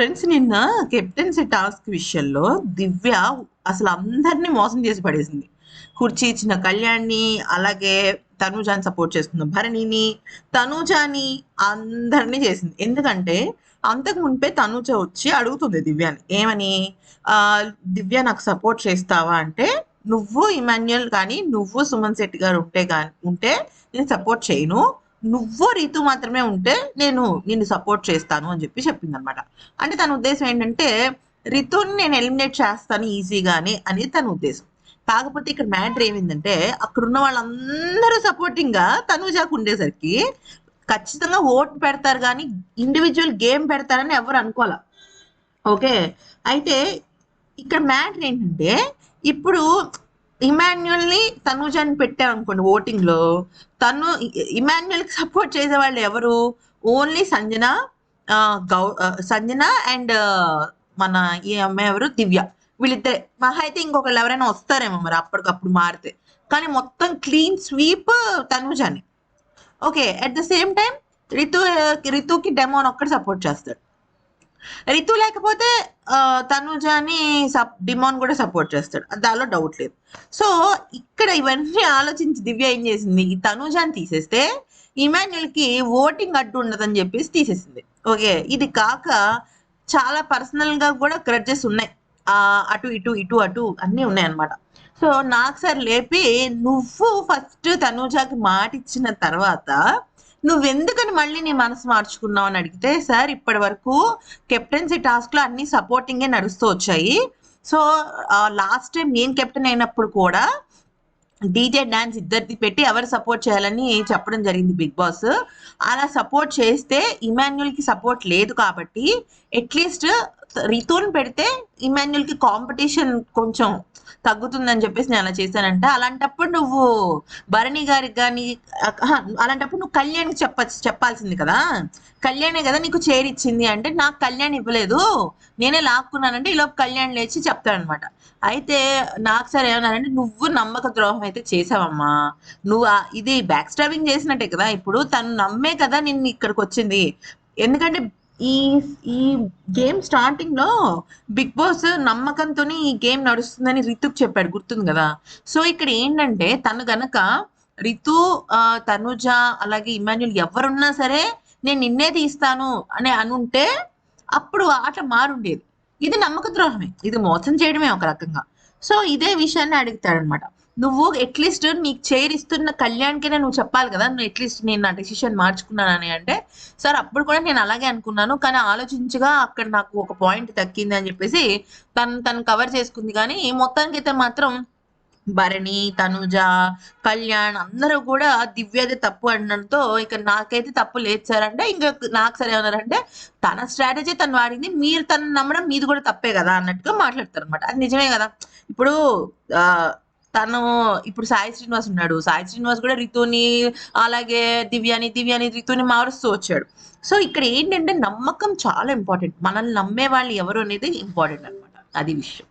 Friends నిన్న captaincy task విషయంలో దివ్య అసలు అందరినీ మోసం చేసి పడేసింది. కుర్చీ ఇచ్చిన కళ్యాణ్ని అలాగే తనూజాని సపోర్ట్ చేస్తున్న భరణిని తనూజాని అందరినీ చేసింది. ఎందుకంటే అంతకు మునిపే తనూజ వచ్చి అడుగుతుంది దివ్యాని ఏమని? దివ్య నాకు సపోర్ట్ చేస్తావా అంటే నువ్వు ఇమాన్యుయల్ కానీ నువ్వు సుమన్ శెట్టి గారు ఉంటే కానీ ఉంటే నేను సపోర్ట్ చేయను. నువ్వు రీతు మాత్రమే ఉంటే నేను నిన్ను సపోర్ట్ చేస్తాను అని చెప్పి చెప్పింది అనమాట అంటే తన ఉద్దేశం ఏంటంటే రితుని నేను ఎలిమినేట్ చేస్తాను ఈజీగానే అనేది తన ఉద్దేశం. కాకపోతే ఇక్కడ మ్యాటర్ ఏమైందంటే అక్కడ ఉన్న వాళ్ళందరూ సపోర్టింగ్గా తనుజాకు ఉండేసరికి ఖచ్చితంగా ఓట్ పెడతారు కానీ ఇండివిజువల్ గేమ్ పెడతారని ఎవరు అనుకోవాల. ఓకే అయితే ఇక్కడ మ్యాటర్ ఏంటంటే ఇప్పుడు ఇమాన్యుయల్ని తనుజాని పెట్టామనుకోండి ఓటింగ్లో తను ఇమాన్యుయల్కి సపోర్ట్ చేసే వాళ్ళు ఎవరు? ఓన్లీ సంజన గౌ సంజన అండ్ మన ఈ అమ్మాయి ఎవరు? దివ్య. వీళ్ళిద్దరే. మహా అయితే ఇంకొకళ్ళు ఎవరైనా వస్తారేమో మరి అప్పటికప్పుడు మారితే. కానీ మొత్తం clean sweep తనుజాని okay at the same time Ritu రితుకి demon ఒక్కటి సపోర్ట్ చేస్తాడు. రితు లేకపోతే తనుజాని సప్ డిమాన్ కూడా సపోర్ట్ చేస్తాడు. దానిలో డౌట్ లేదు. సో ఇక్కడ ఇవన్నీ ఆలోచించి దివ్య ఏం చేసింది? ఈ తనుజాని తీసేస్తే ఇమాన్యుల్కి ఓటింగ్ అడ్డు ఉండదని చెప్పేసి తీసేసింది. ఓకే? ఇది కాక చాలా పర్సనల్గా కూడా గ్రడ్జెస్ ఉన్నాయి. ఆ అటు ఇటు ఇటు అటు అన్నీ ఉన్నాయి అన్నమాట సో నాకు సార్ లేపి నువ్వు ఫస్ట్ తనుజాకి మాట ఇచ్చిన తర్వాత నువ్వెందుకని మళ్ళీ నీ మనసు మార్చుకున్నావు అని అడిగితే సార్ ఇప్పటి వరకు కెప్టెన్సీ టాస్క్లో అన్ని సపోర్టింగే నడుస్తూ వచ్చాయి. సో లాస్ట్ టైం నేను కెప్టెన్ అయినప్పుడు కూడా డీజే డాన్స్ ఇద్దరిది పెట్టి ఎవరు సపోర్ట్ చేయాలని చెప్పడం జరిగింది బిగ్ బాస్. అలా సపోర్ట్ చేస్తే ఇమాన్యుల్కి సపోర్ట్ లేదు కాబట్టి అట్లీస్ట్ రితూన్ పెడితే ఇమాన్యుల్కి కాంపిటీషన్ కొంచెం తగ్గుతుందని చెప్పేసి నేను అలా చేశానంట. అలాంటప్పుడు నువ్వు భరణి గారికి కానీ అలాంటప్పుడు నువ్వు కళ్యాణ్కి చెప్ప చెప్పాల్సింది కదా? కళ్యాణే కదా నీకు చేరిచ్చింది అంటే నాకు కళ్యాణ్ ఇవ్వలేదు నేనే లాక్కున్నానంటే ఈలోపు కళ్యాణ్ లేచి చెప్తాడనమాట. అయితే నాకు సరే ఏమన్నారంటే నువ్వు నమ్మక ద్రోహం అయితే చేసావమ్మా నువ్వు ఇది బ్యాక్ స్టాబింగ్ చేసినట్టే కదా ఇప్పుడు తను నమ్మే కదా నిన్ను ఇక్కడికి వచ్చింది. ఎందుకంటే ఈ ఈ గేమ్ స్టార్టింగ్లో బిగ్ బాస్ నమ్మకంతో ఈ గేమ్ నడుస్తుందని రితుక్ చెప్పాడు గుర్తుంది కదా? సో ఇక్కడ ఏంటంటే తను గనక రితు తనుజ అలాగే ఇమాన్యుల్ ఎవరున్నా సరే నేను నిన్నే తీస్తాను అని అనుంటే అప్పుడు ఆట మారుండేది. ఇది నమ్మక ద్రోహమే. ఇది మోసం చేయడమే ఒక రకంగా. సో ఇదే విషయాన్ని అడుగుతాడనమాట. నువ్వు అట్లీస్ట్ నీకు చైర్ ఇస్తున్న కళ్యాణ్కైనా నువ్వు చెప్పాలి కదా నువ్వు అట్లీస్ట్ నేను నా డెసిషన్ మార్చుకున్నానని అంటే సార్ అప్పుడు కూడా నేను అలాగే అనుకున్నాను కానీ ఆలోచించగా అక్కడ నాకు ఒక పాయింట్ తక్కింది అని చెప్పేసి తను తను కవర్ చేసుకుంది. కానీ మొత్తానికైతే మాత్రం భరణి తనుజ కళ్యాణ్ అందరూ కూడా దివ్యది తప్పు అనడంతో ఇక నాకైతే తప్పు లేదు సార్ అంటే ఇంకా నాకు సరే ఏమన్నారంటే తన స్ట్రాటజీ తను వాడింది మీరు తను నమ్మడం మీది కూడా తప్పే కదా అన్నట్టుగా మాట్లాడతారు అనమాట అది నిజమే కదా. ఇప్పుడు ఆ తను ఇప్పుడు సాయి శ్రీనివాస్ ఉన్నాడు. సాయి శ్రీనివాస్ కూడా రితుని అలాగే దివ్యాని దివ్యాని రితుని మారుస్తూ వచ్చాడు. సో ఇక్కడ ఏంటంటే నమ్మకం చాలా ఇంపార్టెంట్ మనల్ని నమ్మే వాళ్ళు ఎవరు అనేది ఇంపార్టెంట్ అన్నమాట. అది విషయం.